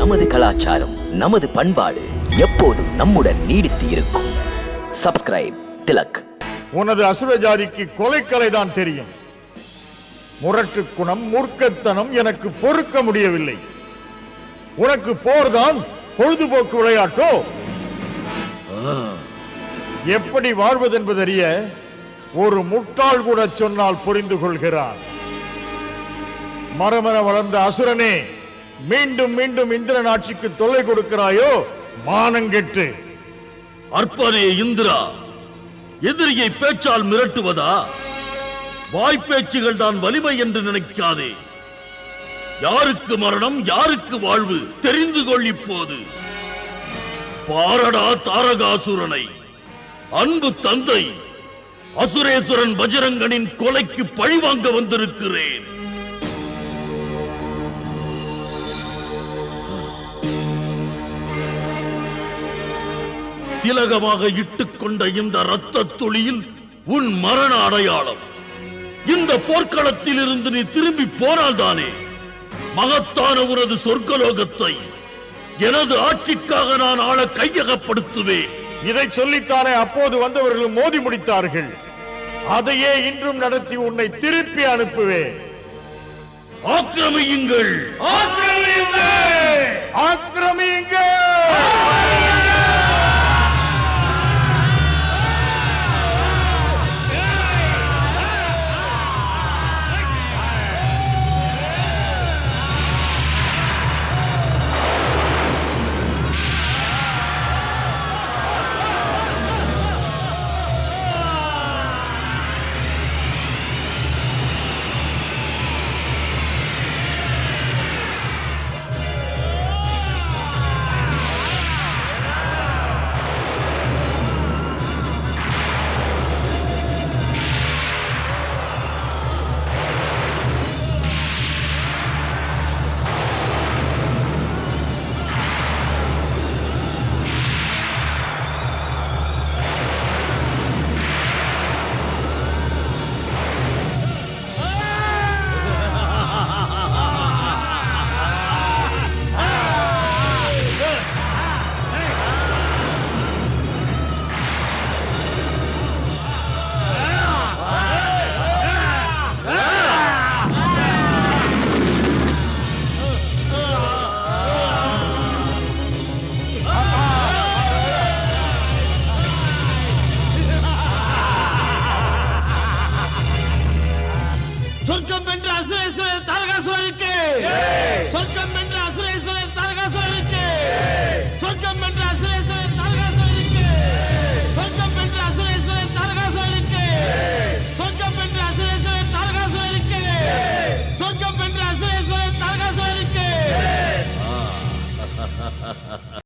நமது கலாச்சாரம் நமது பண்பாடு எப்போதும் நம்முடன் நீடித்து இருக்கும். சப்ஸ்கிரைப் திலக். உனது அசுர ஜாதிக்கு கொலைக்கலை தான் தெரியும். முரட்டு குணம் மூர்க்கத்தனம் எனக்கு பொறுக்க முடியவில்லை. உனக்கு போர்தான் பொழுதுபோக்கு விளையாட்டோ? எப்படி வாழ்வதென்பதறிய ஒரு முட்டாள் கூட சொன்னால் புரிந்து கொள்கிறான். மரமர வளர்ந்த அசுரனே மீண்டும் மீண்டும் இந்திரன் ஆட்சிக்கு தொல்லை கொடுக்கிறாயோ? மானங்கெட்டு அற்பனே இந்திரா எதிரியை பேச்சால் மிரட்டுவதா? வாய்ப்பேச்சுகள் தான் வலிமை என்று நினைக்காதே. யாருக்கு மரணம் யாருக்கு வாழ்வு? தெரிந்து கொள் இப்போது. பாரடா தாரகாசுரனை. அன்பு தந்தை அசுரேஸ்வரன் பஜரங்கனின் கொலைக்கு பழிவாங்க வந்திருக்கிறேன். திலகமாக இட்டுக்கொண்ட இந்த இரத்த துளியில் உன் மரண அடையாளம். இந்த போர்க்களத்தில் இருந்து நீ திரும்பி போனால்தானே மகத்தான உனது சொர்க்கலோகத்தை எனது ஆட்சிக்காக நான் ஆள கையகப்படுத்துவேன். இதை சொல்லித்தானே அப்போது வந்தவர்கள் மோதி முடித்தார்கள். அதையே இன்றும் நடத்தி உன்னை திருப்பி அனுப்புவேன். ஆக்கிரமியுங்கள். ஆக்கிரமியுங்க சொர்க்கம் తరగతి